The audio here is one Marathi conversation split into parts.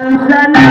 गा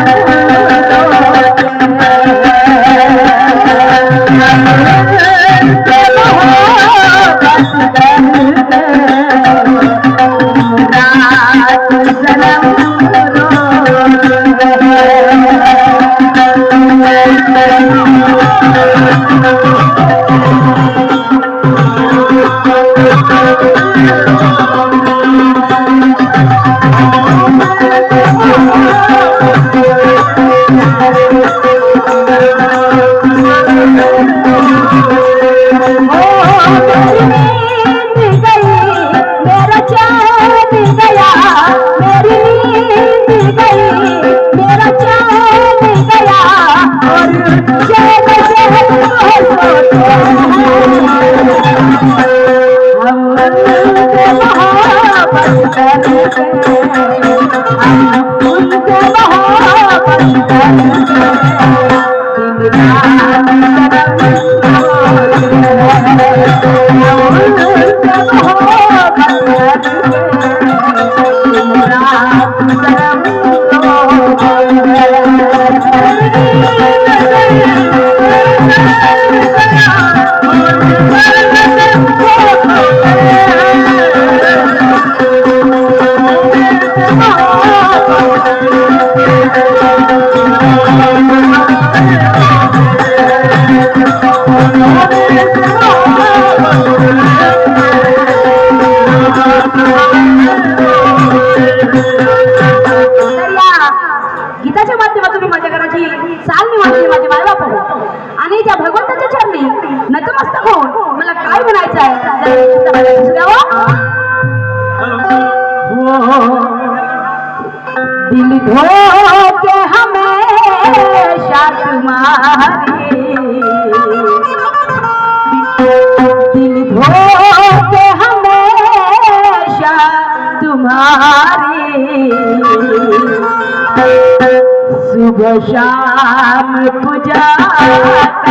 যায়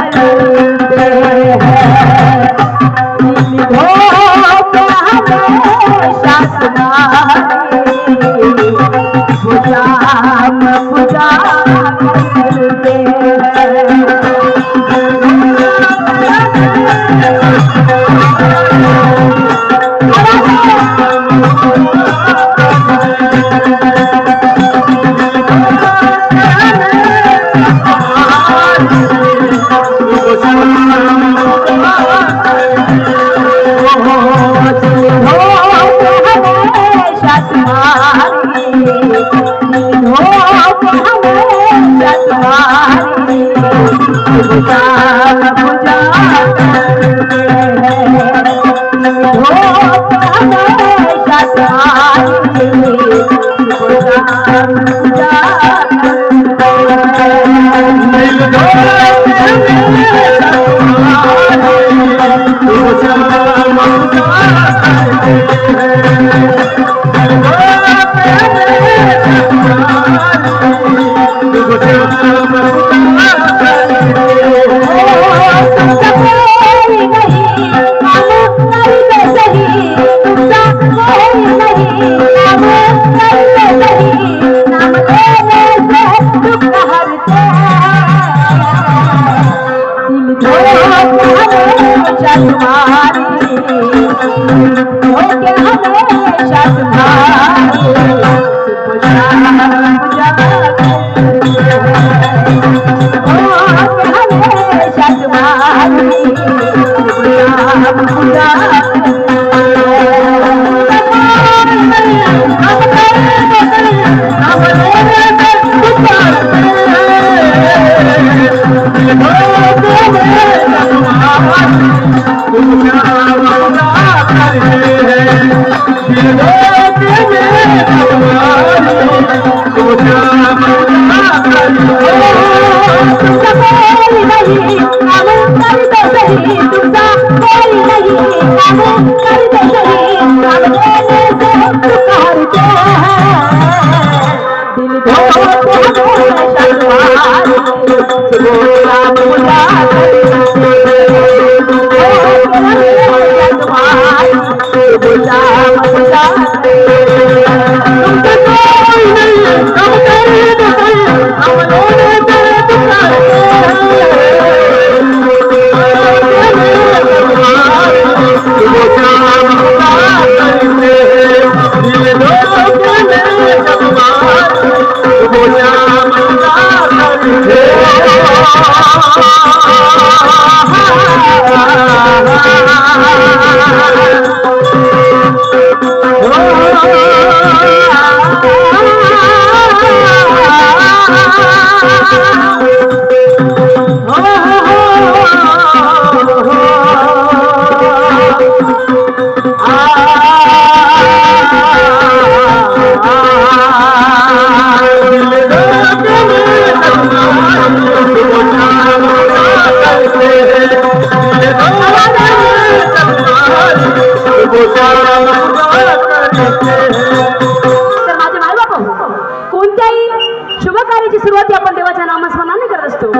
कार्याची सुरुवात आपण देवाच्या नामस्मरणाने करत असतो.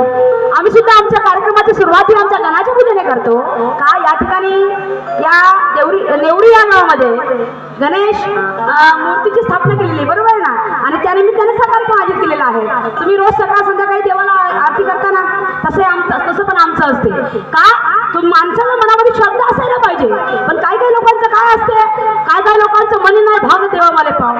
आम्ही सुद्धा आमच्या कार्यक्रमाची सुरुवाती आमच्या गणाच्या पूजेने करतो. का? या ठिकाणी या देवरी नेवडी या गावामध्ये गणेश मूर्तीची स्थापना केलेली बरोबर आहे ना? आणि त्यानिमित्ताने हा कार्यक्रम आयोजित केलेला आहे. तुम्ही रोज सकाळ संध्याकाळी देवाला आरती करताना तसे आमचं तसं पण आमचं असते. का? तुम माणसाला मनामध्ये श्रद्धा असायला पाहिजे. पण काही काही लोक काय असते? काय काय लोकांचं मनी नाही भाव देवा मला पाव.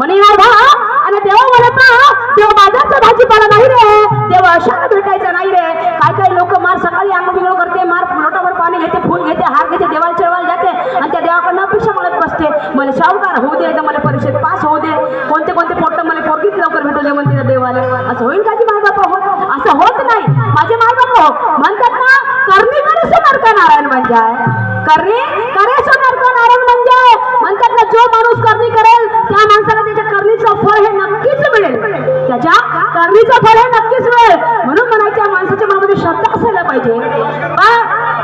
मनी नाही भाग आणि देवा मला पाव. तेव्हा बाजारचा भाजीपाला नाही रे. तेव्हा अशाला भेटायचा नाही रे. काय काय लोक मार सकाळी अंग बिंगळ करते मार लोटावर पाणी घेते फुल घेते हार घेते देवाला चळवायला जाते आणि त्या देवाकडनं अपेक्षा मला बसते. मला शाहूकार होऊ दे मला परीक्षेत पास होऊ दे. कोणते कोणते पोट मला पोरगीच लवकर भेटू दे म्हणते देवाला. असं होईल का की माझा बापा असं होत नाही. माझे माय बापा हो म्हणतात ना करणी करे नारायण म्हणजे करणी करे सो नारायण म्हणजे म्हणतात ना जो माणूस करणी करेल त्या माणसाला त्याच्या करणीचं फळ हे नक्कीच मिळेल. त्याच्या करणीचं फळ हे नक्कीच मिळेल. म्हणून म्हणायच्या माणसाच्या मनामध्ये श्रद्धा असायला पाहिजे.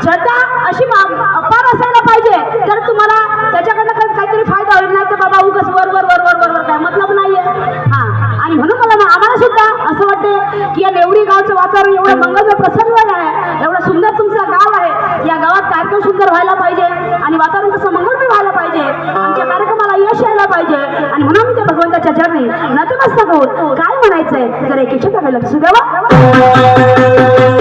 श्रद्धा अशी अपार असायला पाहिजे. तर तुम्हाला त्याच्याकडनं काहीतरी फायदा होईल. नाही तर बाबा उगाच वर वर वर वर वर वर काय मतलब नाहीये. हा. आणि म्हणून मला आम्हाला सुद्धा असं वाटते की या नेवडी गावचं वातावरण एवढं मंगलमय प्रसन्न आहे एवढं सुंदर तुमचं गाव आहे या गावात कार्यक्रम सुंदर व्हायला पाहिजे आणि वातावरण कसं मंगलमय व्हायला पाहिजे. आमच्या कार्यक्रमाला यश यायला पाहिजे. आणि म्हणून मी त्या भगवंताच्या चरणी नतमस्तक होऊन काय म्हणायचंय जर एक इच्छा लक्ष द्यावा.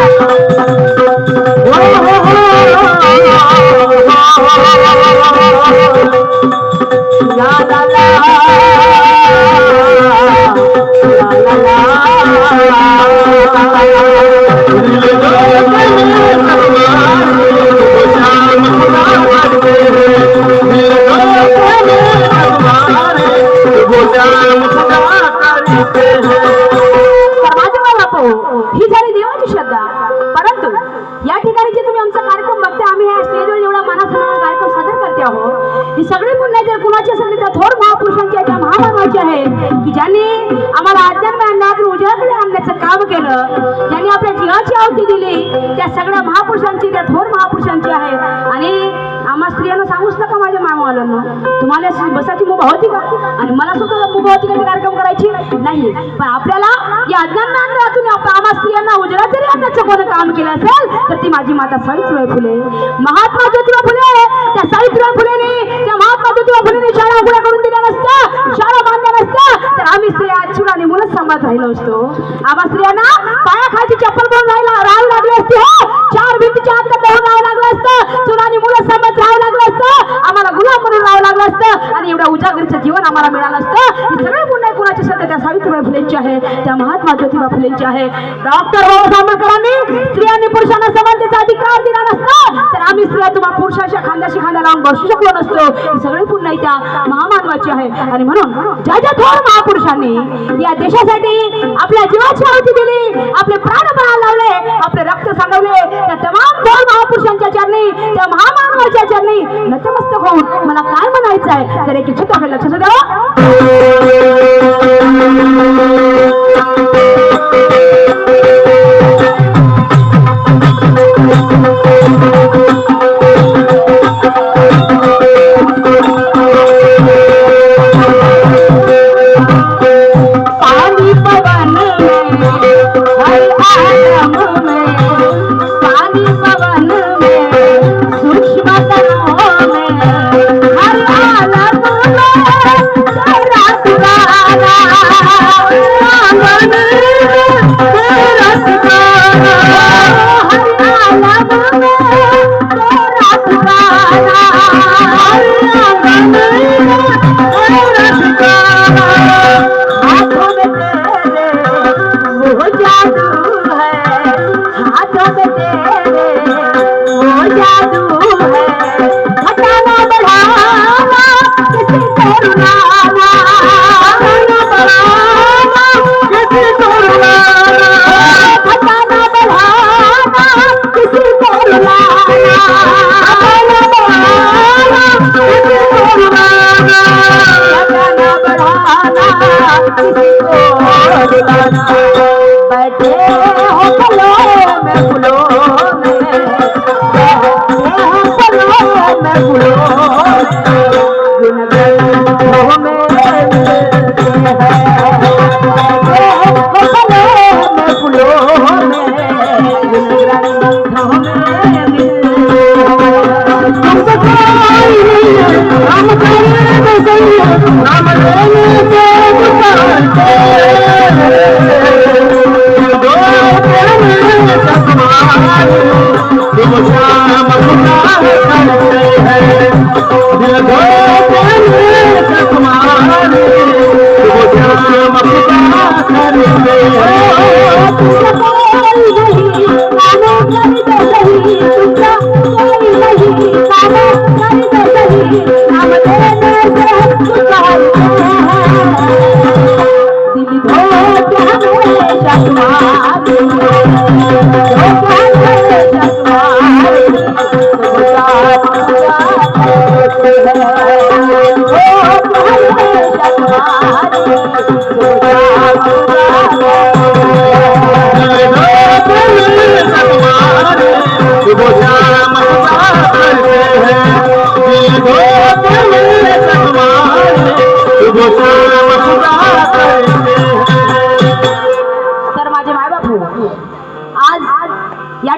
Oh, केलं. ज्यांनी आपल्या जीवाची आहुती दिली त्या सगळ्या महापुरुषांची त्या थोर महापुरुषांची आहे. आणि आम्हा स्त्रियांना सांगूच नका माझ्या मामावाल्यांना. तुम्हाला बसाची मुभा होती का? आणि मला सुद्धा मुभा होती का कार्यक्रम करायची? नाही. पण आपल्याला या अज्ञानातून आम्हा स्त्रियांना उजळा जरी आणण्याचं कोण काम केलं असेल तर ती माझी माता सावित्रीबाई फुले. महात्मा ज्योतिबा फुले त्या सावित्रीबाई फुलेने त्या महात्मा ज्योतिबा फुलेने शाळा उघड्या करून दिल्या नसत्या शाळा बांधल्या नसत्या तर आम्ही आणि मुलं समाज मुलंच राहिलो असतो. आबा स्त्रियांना पायाखालची चप्पल करून राहायला राहावं लागली असते. हो चार भिंतीच्या आत राहावं राहावं लागलं असतं. चुनाने मुलं समाज राहावं लागलं असतं. आम्हाला गुलाम म्हणून राहावं लागलं असतं. आणि एवढ्या उजागरीचं जीवन आम्हाला मिळालं असतं. हे सगळे पुन्हा कुणाची सत्य त्या सावित्रीबाई फुलेंची आहे त्या महात्मा ज्योतिबा फुलेंची आहे. डॉक्टर बाबासाहेब आंबेडकरांनी स्त्रियांनी पुरुषांना समानतेचा अधिकार दिला आम्ही स्त्रिया तुम्हा पुरुषाच्या खांद्याशी खांदा लावून बसू शकलो नसतो. ही सगळी पुण्य त्या महामानवाची आहे. आणि म्हणून ज्या ज्या थोर महापुरुषांनी या देशासाठी आपल्या जीवाची आहुती दिली आपले प्राण पणाला लावले आपले रक्त सांगवले त्या तमाम थोर महापुरुषांच्या चरणी त्या महामानवाच्या चरणी नतमस्तक होऊन मला काय म्हणायचं आहे तर एक इच्छित आपल्या लक्ष द्यावं दिल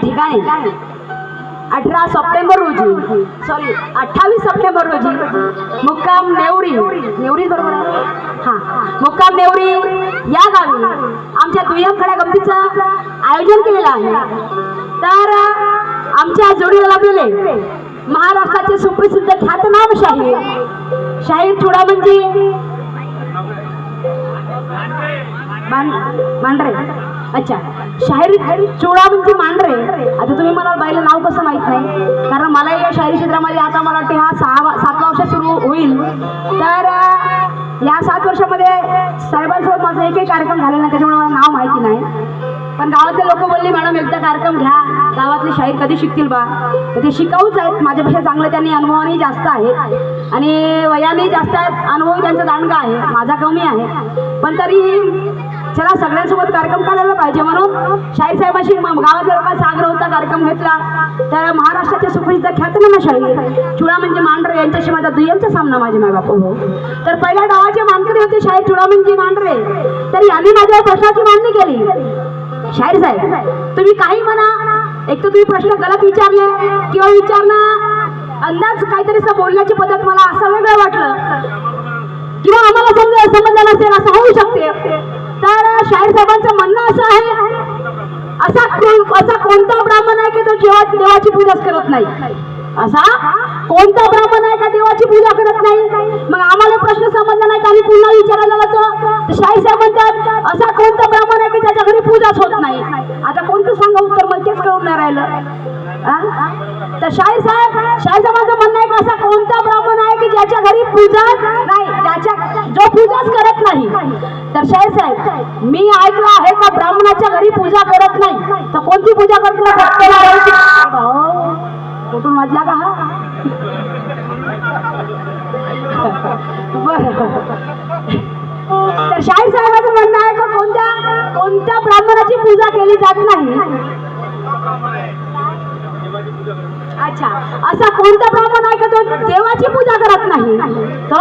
ठिकाणी. अठरा सप्टेंबर रोजी सॉरी अठ्ठावीस सप्टेंबर रोजी मुक्काम नेवरी नेवरी बरोबर आहे? हा. मुक्काम नेवरी या गावी आमच्या दुय्यम खड्या गमतीचं आयोजन केलेलं आहे. तर आमच्या जोडीला लाभलेले महाराष्ट्राचे सुप्रसिद्ध ख्यातनाम शाहीर शाहीर थोडा म्हणजे मांढरे अच्छा. शाहीर म्हणजे मांढरे आता तुम्ही मला बाईला नाव कसं माहीत नाही? कारण मला या शाहिरी क्षेत्रामध्ये आता मला वाटते हा सहा सातवा वर्ष सुरू होईल. तर या सात वर्षामध्ये साहेबांसोबत माझा एकही कार्यक्रम झालेला नाही त्याच्यामुळे मला नाव माहिती नाही. पण गावातले लोक बोलले मॅडम एकदा कार्यक्रम घ्या. गावातले शाहीर कधी शिकतील बा? तर ते शिकाऊच आहेत. माझ्यापेक्षा चांगलं त्यांनी अनुभवाने जास्त आहेत. आणि वयाने जास्त आहेत. अनुभव त्यांचा दांडगा आहे. माझा कमी आहे. पण तरी चला सगळ्यांसोबत कार्यक्रम करायला पाहिजे म्हणून शाहीर साहेबाशी गावातल्या लोकांचा आग्रह होता कार्यक्रम घेतला. तर महाराष्ट्राचे सुप्रसिद्ध ख्यातनामा चुडा चुडामणजी मांढरे यांच्याशी माझा दुय्यमचा सामना माझे मायबाप भाऊ तर पहिल्या गावाचे मानकरी होते शाहीर चुडामणजी मांढरे. तर यांनी माझ्या प्रश्नाची मांडणी केली. शाहीर साहेब तुम्ही काही म्हणा. एक तर तुम्ही प्रश्न गलत विचारले किंवा विचारणं अंदाज काहीतरी बोलण्याची पद्धत मला असं वेगळं वाटलं. किंवा आम्हाला समजा समजलं नसेल असं होऊ शकते. तर शाहीर साहेबांचं म्हणणं असं आहे असा असा कोणता ब्राह्मण आहे की तो जेव्हा देवाची पूजाच करत नाही? असा कोणता ब्राह्मण आहे का देवाची पूजा करत नाही? मग आम्हाला प्रश्न समजला नाही का आम्ही पुन्हा विचारायला जातो शाही साहेब म्हणतात असा कोणता ब्राह्मण आहे की त्याच्या घरी पूजाच होत नाही? आता कोणतं सांगा उत्तर मग तेच कळून नाही राहिलं. तर शाही साहेब शाही साहेबांचं म्हणणं आहे की असा कोणता ब्राह्मण आहे की ज्याच्या घरी पूजा नाही ज्याच्या जो पूजाच करत नाही तर साहेब मी ऐकलं आहे का ब्राह्मणाच्या घरी पूजा करत नाही? तर कोणती पूजा करत नाही? कुठून वाजला का हा? तर शाहीर साहेबांचं म्हणणं आहे का कोणत्या कोणत्या ब्राह्मणाची पूजा केली जात नाही? अच्छा असा कोणता ब्राह्मण आहे का तो देवाची पूजा करत नाही? तो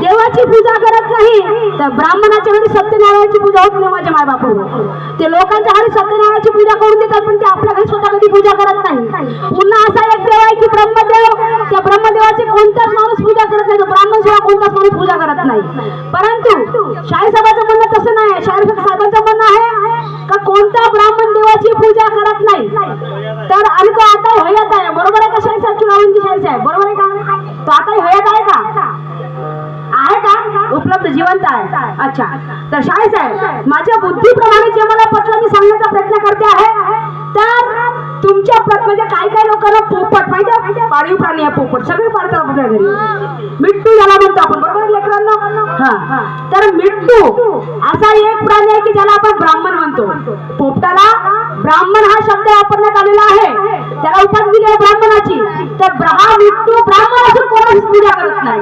देवाची पूजा त्या ब्राह्मणाच्या घरी सत्यनारायणाची पूजा होत नाही माझ्या मायबाप ते लोकांच्या घरी सत्यनारायणाची पूजा करून देतात पण ते आपल्या घरी स्वतः कधी पूजा करत नाही. पुन्हा असा एक देव आहे की ब्रह्मदेव त्या ब्रह्मदेवाची कोणताच माणूस पूजा करत नाही ब्राह्मण सुद्धा कोणताच माणूस पूजा करत नाही. परंतु शाही साहेबांचं म्हणणं तसं नाही शाहीर साहेबांचं म्हणणं आहे का कोणता ब्राह्मण देवाची पूजा करत नाही तर आणि तो आता हयात आहे बरोबर आहे का शाहीर साहेब चुनावणची शाहीर साहेब बरोबर आहे का तो आता हयात आहे का आहे का जिवंत आहे. अच्छा. तर शाहीर साहेब माझ्या बुद्धीप्रमाणे जे मला पटलं मी सांगण्याचा प्रयत्न करते आहे. तर तुमच्या पट म्हणजे काय काय लोकांना पोपट माहिती पाळीव प्राणी आहे पोपट. सगळे पाळतात आपल्या घरी. मिट्टू याला म्हणतो आपण बरोबर लेकरांना? हा. तर मिट्टू असा एक प्राणी आहे की ज्याला आपण ब्राह्मण म्हणतो. पोपटाला ब्राह्मण हा शब्द वापरण्यात आलेला आहे. त्याला उपाधी दिली आहे ब्राह्मणाची. तर ब्रा- हा मिट्टू ब्राह्मण असून कोणाचीच पूजा करत नाही.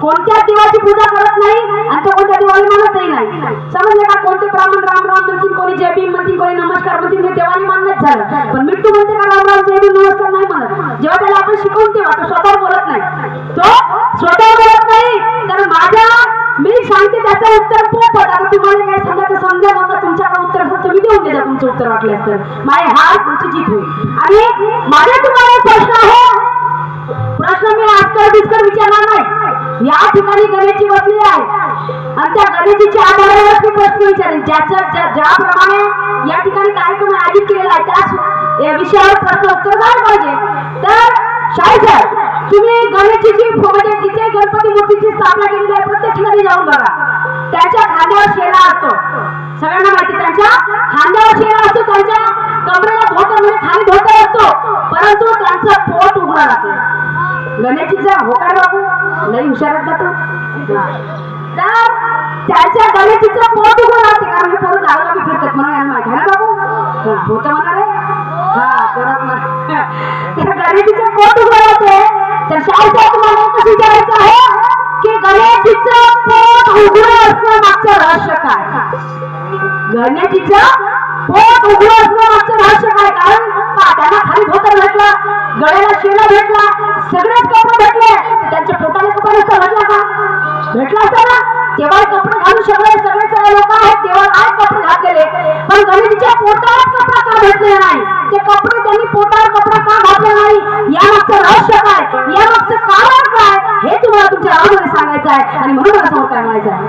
कोणत्या देवाची पूजा करत नाही आणि तो कोणत्या देवाला मानतही नाही. समजले का कोणते ब्राह्मण राम राम म्हणतील कोणी जय भीम म्हणतील कोणी नमस्कार म्हणतील ते देवाला मानणंच झालं. पण मिट्टू म्हणते का राम राम जय भीम नमस्कार नाही म्हणत. जेव्हा त्याला आपण शिकवून तेव्हा तो स्वतः बोलत नाही. तो स्वतः बोलत नाही. तर माझ्या मी सांगते त्याचं उत्तर पोपट आता तुम्हाला काय सांगायचं समजा नव्हतं तुमच्याकडे उत्तर असं तुम्ही देऊन देता तुमचं उत्तर वाटलं असतं माय हार तुमची जीत होईल. आणि माझा तुम्हाला प्रश्न आहे. प्रश्न मी आजकाल डिस्कर विचारणार नाही. या ठिकाणी गणेशजी बसलेली आहे. आणि त्या गणेशजीच्या आधारावर मी प्रश्न विचारेन ज्याच्या ज्याप्रमाणे या ठिकाणी कार्यक्रम आयोजित केलेला आहे त्याच या विषयावर प्रश्न उत्तर झालं पाहिजे. तर शाहीर साहेब तुम्ही गणेशजीची म्हणजे तिथे गणपती मूर्तीची स्थापना केलेली आहे प्रत्येक ठिकाणी जाऊन बघा. त्याच्या खांद्यावर शेला असतो. सगळ्यांना माहिती त्यांच्या खांद्यावर शेला असतो त्यांच्या कमरेला धोतर म्हणजे खाली धोतर परंतु त्यांचं पोट उघडं राहते. गणेशजीचा होकार बाबू लई हुशार आहेत तर त्याच्या गणेशजीचं पोट उभं राहते कारण परत पोरं जागा फिरतात. म्हणून यांना माहिती ना बाबू? होत होतं म्हणा गणेशजीचं पोट उभं राहते. तर शाळेचा तुम्हाला एकच विचारायचं आहे? की गणेशजीचं पोट उघडं असणं मागचं रहस्य काय? गणेशजीचं पोट उघडं असणं मागचं रहस्य काय कारण का त्यांना खाली धोतर भेटलं गळ्याला शेला भेटला सगळेच कपडे भेटले त्यांच्या पोटाला कपडे नसतं भेटला का भेटला असता ना तेव्हा कपडे घालू शकले सगळे सगळे लोक आहेत तेव्हा आज कपडे घातलेले? पण गणितीच्या पोटावर कपडा का भेटले नाही? ते कपडे त्यांनी पोटावर कपडा का घातले नाही? या मागचं रहस्य काय? या मागचं कारण काय? हे तुम्हाला तुमच्या रामाने सांगायचं आहे आणि म्हणून मला समोर काय म्हणायचं आहे.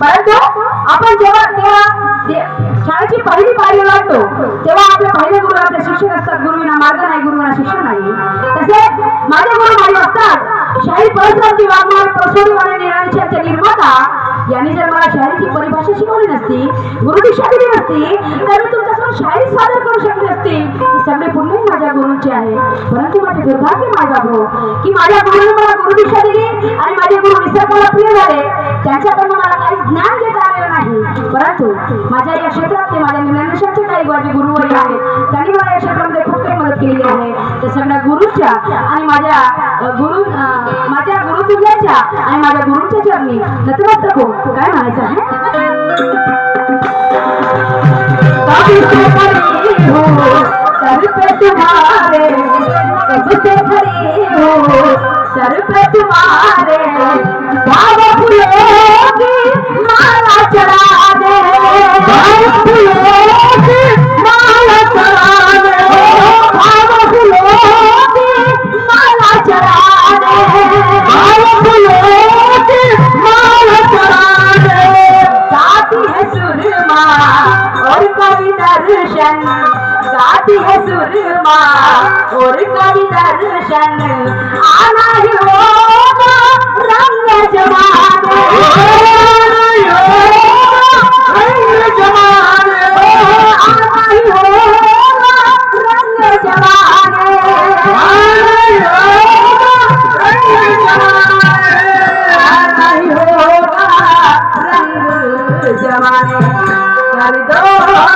परंतु आपण जेव्हा तेव्हा शाळेची पहिली पायरी लागतो तेव्हा आपले पहिले गुरु आपले शिक्षक असतात. गुरुविना मार्ग नाही गुरुविना शिक्षण नाही. तसे माझे गुरु माझे असतात. शाही परस्परांची वागणार प्रसोडीवाने निर्णयाचे निर्माता यांनी जर मला शाळेची परिभाषा शिकवली नसती गुरुदीक्षा दिली नसती तर मी तुमच्यासमोर शाळी सादर करू शकली असती. सगळे पुण्य माझ्या गुरुंचे आहे. परंतु माझे दुर्भाग्य माझा भाऊ की माझ्या गुरुने मला गुरुदीक्षा दिली आणि माझे गुरु निसर्गाला प्रिय झाले. त्यांच्याकडनं मला काही ज्ञान घेता आलेलं नाही. परंतु माझ्या या क्षेत्रात ते माझ्या ज्ञानेशाचे काही माझे गुरुवरी आहेत. त्यांनी मला या क्षेत्रामध्ये केली आहे तर सगळ्या गुरुच्या आणि माझ्या गुरु माझ्या गुरु तुझ्याच्या आणि माझ्या गुरुच्या चरणी नतमस्तक हो काय म्हणायचं आहे? सर्व तुम्हारे कब तुम्हारे भाव फुले की माला चढ़ा दे. दर्शन गाती है सुरमा और कवि दर्शन. आना ही होगा रंग जमाने रंग आना ही होगा रंग जमाने कर दो हो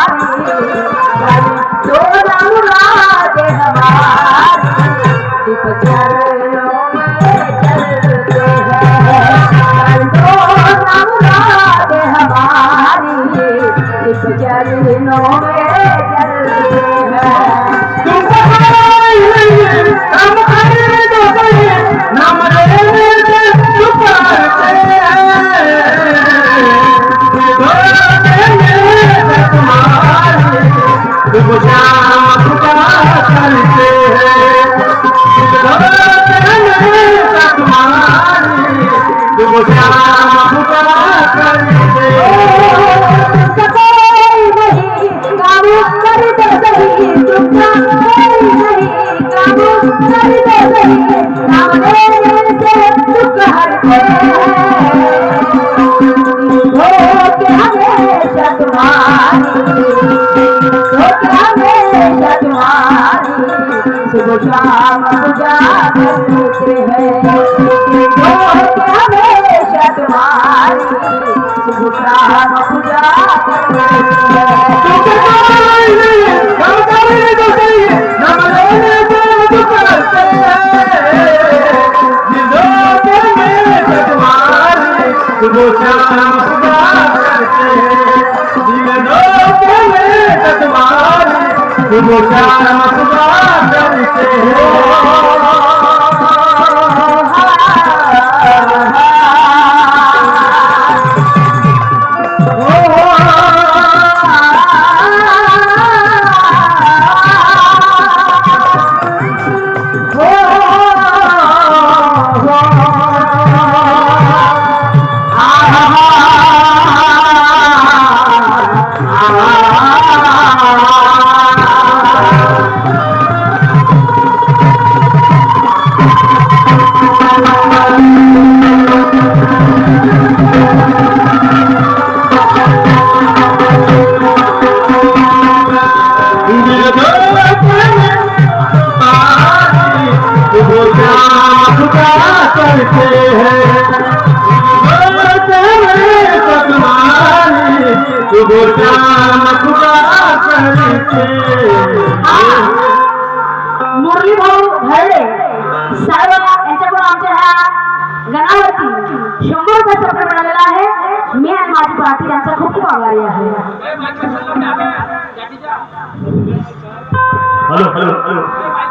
Thank you. বোঝা मुरली भाऊ घरडे सर्व यांच्याकडून आमच्या शंभर रुपये सरकार मिळालेला आहे मी आणि माझी पार्टी त्यांचा खूप खूप आभारी आहे hello hello hello